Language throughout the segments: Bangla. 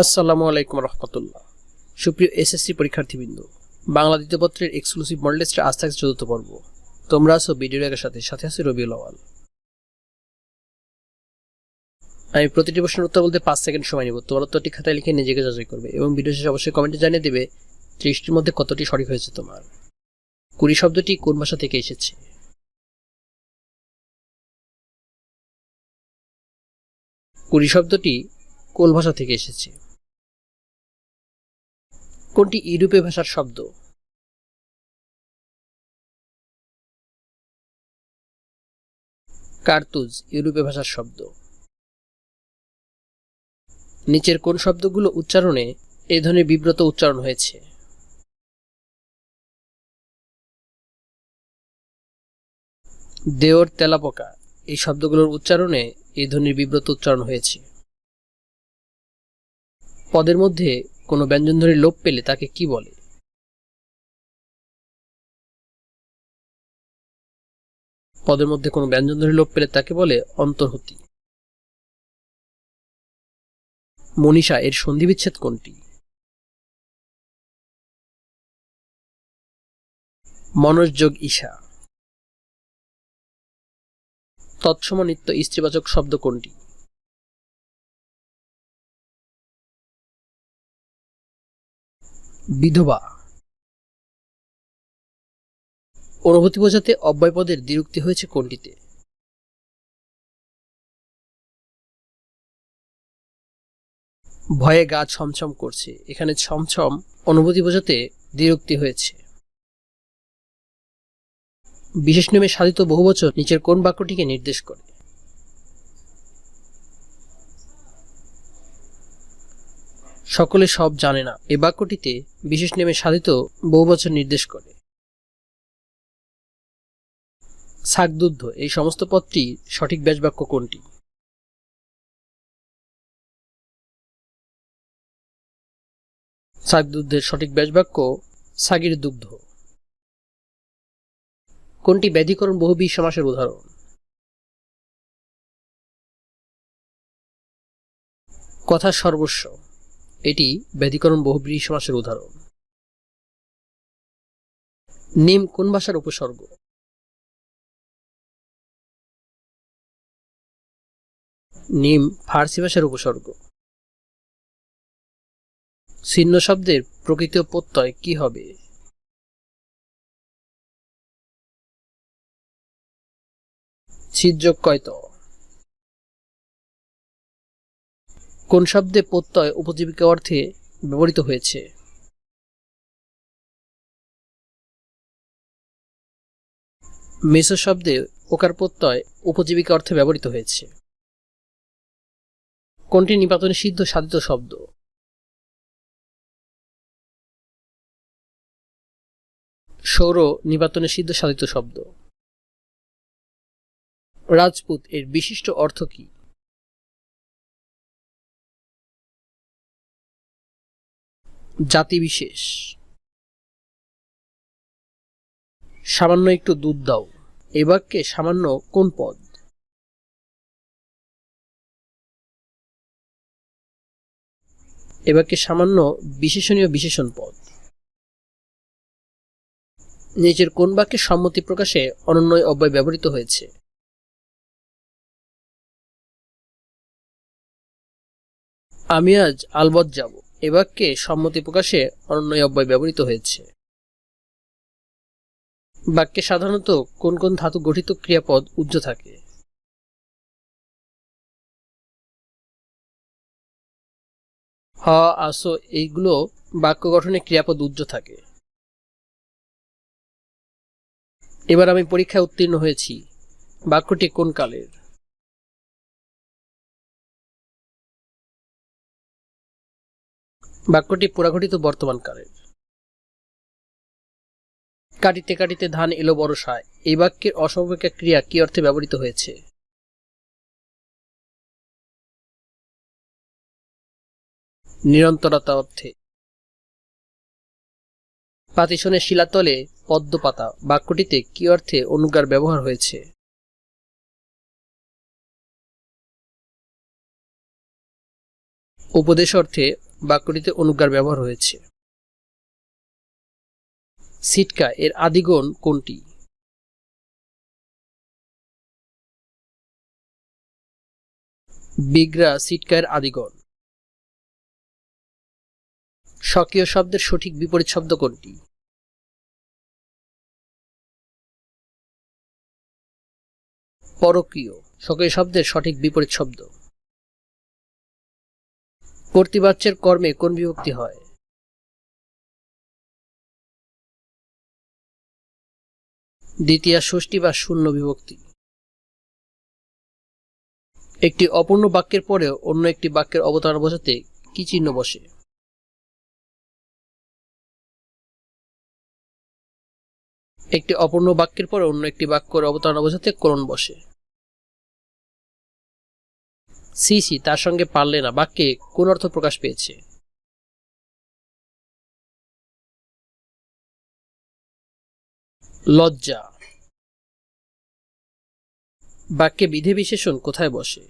আসসালামু আলাইকুম রহমতুল্লাহ। সুপ্রিয় এসএসসি পরীক্ষার্থীবৃন্দ, বাংলা দ্বিতীয়পত্রের এক্সক্লুসিভ মডেল টেস্টের আজ থাকছে চতুর্থ পর্ব। তোমরা আছো ভিডিওর একের সাথে সাথে আছে রবিউল আওয়াল। আমি প্রতিটি প্রশ্নের উত্তর বলতে পাঁচ সেকেন্ড সময় নেব। তোমার উত্তরটি খাতায় লিখে নিজেকে যাচাই করবে এবং ভিডিও শেষে অবশ্যই কমেন্টে জানিয়ে দেবে ত্রিশটির মধ্যে কতটি সঠিক হয়েছে তোমার। কুড়ি শব্দটি কোন ভাষা থেকে এসেছে? কুড়ি শব্দটি কোন ভাষা থেকে এসেছে? কোনটি ইউরোপীয় ভাষার শব্দ? কার্তুজ, ইউরোপীয় ভাষার শব্দ। নিচের কোন শব্দগুলো উচ্চারণে এই ধরনের বিব্রত উচ্চারণ হয়েছে? দেওর তেলাপোকা, এই শব্দগুলোর উচ্চারণে এই ধ্বনির বিব্রত উচ্চারণ হয়েছে। পদের মধ্যে কোনো ব্যঞ্জনধ্বনির লোপ পেলে তাকে কি বলে? পদের মধ্যে কোনো ব্যঞ্জনধ্বনির লোপ পেলে তাকে বলে অন্তর্হতি। মনীষা, এর সন্ধিবিচ্ছেদ কোনটি? মনসযোগ ঈশা। তৎসমনিত্য স্ত্রীবাচক শব্দ কোনটি? বিধবা। অনুভূতি বোঝাতে অব্যয় পদের দ্বিরুক্তি হয়েছে কোনটিতে? ভয়ে গা ছমছম করছে। এখানে ছমছম অনুভূতি বোঝাতে দ্বিরুক্তি হয়েছে। বিশেষ নিয়মে সাধিত বহুবচন নিচের কোন বাক্যটিকে নির্দেশ করে? সকলে সব জানে না। এ বাক্যটিতে বিশেষ নেমে সাধিত বহুবচন নির্দেশ করে। শাকদুদ্ধ এই সমস্ত পদটি সঠিক ব্যাসবাক্য কোনটি? শাকদুদ্ধের সঠিক ব্যাসবাক্য সাগির দুগ্ধ কোনটি ব্যাধিকরণ বহুবী সমাসের উদাহরণ? কথা সর্বস্ব। এটি ব্যাধিকরণ বহুব্রী সমাসের উদাহরণ। নিম কোন ভাষার উপসর্গ? নিম ফার্সি ভাষার উপসর্গ। ছিন্ন শব্দের প্রকৃত প্রত্যয় কি হবে? ছিদ্যোগ কয়ত কোন শব্দে প্রত্যয় উপজীবিকা অর্থে ব্যবহৃত হয়েছে? মেসো শব্দে ওকার প্রত্যয় উপজীবিকা অর্থে ব্যবহৃত হয়েছে। কোনটি নিপাতনে সিদ্ধ সাধিত শব্দ? সৌর নিপাতনে সিদ্ধ সাধিত শব্দ। রাজপুত এর বিশিষ্ট অর্থ কি? জাতিবিশেষ। সামান্য একটু দুধ দাও। এ বাক্যে সামান্য কোন পদ? এ বাক্যে সামান্য বিশেষণীয় বিশেষণ পদ। নিচের কোন বাক্যে সম্মতি প্রকাশে অনন্যয় অব্যয় ব্যবহৃত হয়েছে? আমি আজ আলবৎ যাব। এ বাক্যে সম্মতি প্রকাশে অনন্যয় অব্যয় ব্যবহৃত হয়েছে। বাক্যে সাধারণত কোন কোন ধাতু গঠিত ক্রিয়াপদ উজ্জ থাকে? হ, আসো, এইগুলো বাক্য গঠনে ক্রিয়াপদ উজ্জ থাকে। এবার আমি পরীক্ষায় উত্তীর্ণ হয়েছি। বাক্যটি কোন কালের? বাক্যটি পুরাঘটিত বর্তমান কালের কাটিতে কাটিতে ধান এলো বরসায়। এই বাক্যের অসমবেকা ক্রিয়া কি অর্থে ব্যবহৃত হয়েছে? নিরন্তরতা অর্থে। পাতিশনের শিলাতলে পদ্ম পাতা বাক্যটিতে কি অর্থে অনুগার ব্যবহার হয়েছে? উপদেশ অর্থে বাক্যটিতে অনুজ্ঞার ব্যবহার হয়েছে। সিটকা এর আদিগণ কোনটি? বিগ্রা সিটকা এর আদিগণ। স্বকীয় শব্দের সঠিক বিপরীত শব্দ কোনটি? পরকীয়, স্বকীয় শব্দের সঠিক বিপরীত শব্দ। কর্তৃবাচ্যের কর্মে কোন বিভক্তি হয়? দ্বিতীয়, ষষ্ঠী বা শূন্য বিভক্তি। একটি অপূর্ণ বাক্যের পরেও অন্য একটি বাক্যের অবতারণা বোঝাতে কি চিহ্ন বসে? একটি অপূর্ণ বাক্যের পরে অন্য একটি বাক্যের অবতারণা বোঝাতে করণ বসে। সি সি, তার সঙ্গে পারলে না। বাক্যে কোন অর্থ প্রকাশ পেয়েছে? লজ্জা। বাক্যে বিধে বিশেষণ কোথায় বসে?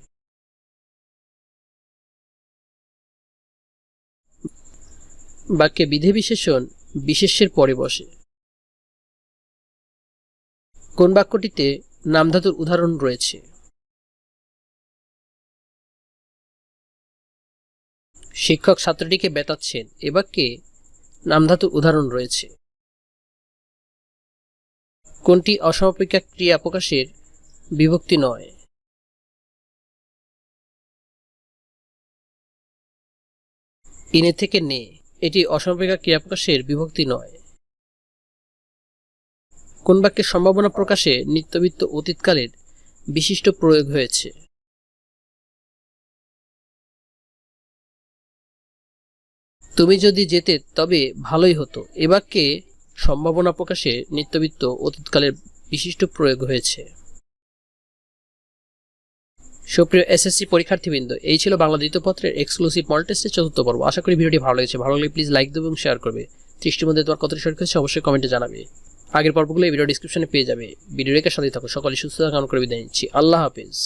বাক্যে বিধে বিশেষণ বিশেষ্যের পরে বসে। কোন বাক্যটিতে নামধাতুর উদাহরণ রয়েছে? শিক্ষক ছাত্রটিকে বেতাচ্ছেন। এ বাক্যে নামধাতুর উদাহরণ রয়েছে। কোনটি অসমাপিকা ক্রিয়া প্রকাশের বিভক্তি নয়? ইনে থেকে নে, এটি অসমাপিকা ক্রিয়া প্রকাশের বিভক্তি নয়। কোন বাক্যের সম্ভাবনা প্রকাশে নিত্যবিত্ত অতীতকালের বিশিষ্ট প্রয়োগ হয়েছে? তুমি যদি যেতে, তবে ভালোই হতো। এ বাক্যে সম্ভাবনা প্রকাশে নিত্যবিত্ত অতীতকালের বিশিষ্ট প্রয়োগ হয়েছে। সুপ্রিয় এসএসসি পরীক্ষার্থীবৃন্দ, এই ছিল বাংলা দ্বিতীয় পত্রের এক্সক্লুসিভ মল টেস্টের চতুর্থ পর্ব। আশা করি ভিডিওটি ভালো লেগেছে। ভালো লাগলে প্লিজ লাইক দেবে এবং শেয়ার করবে। ত্রিশটির মধ্যে তোমার কতটি সঠিক হয়েছে অবশ্যই কমেন্টে জানাবে। আগের পর্বগুলো এই ভিডিও ডিসক্রিপশনে পেয়ে যাবে। ভিডিও রেখে সাথে থাকো। সকলে সুস্থতা কামনা করে বিদায় নিচ্ছি। আল্লাহ হাফিজ।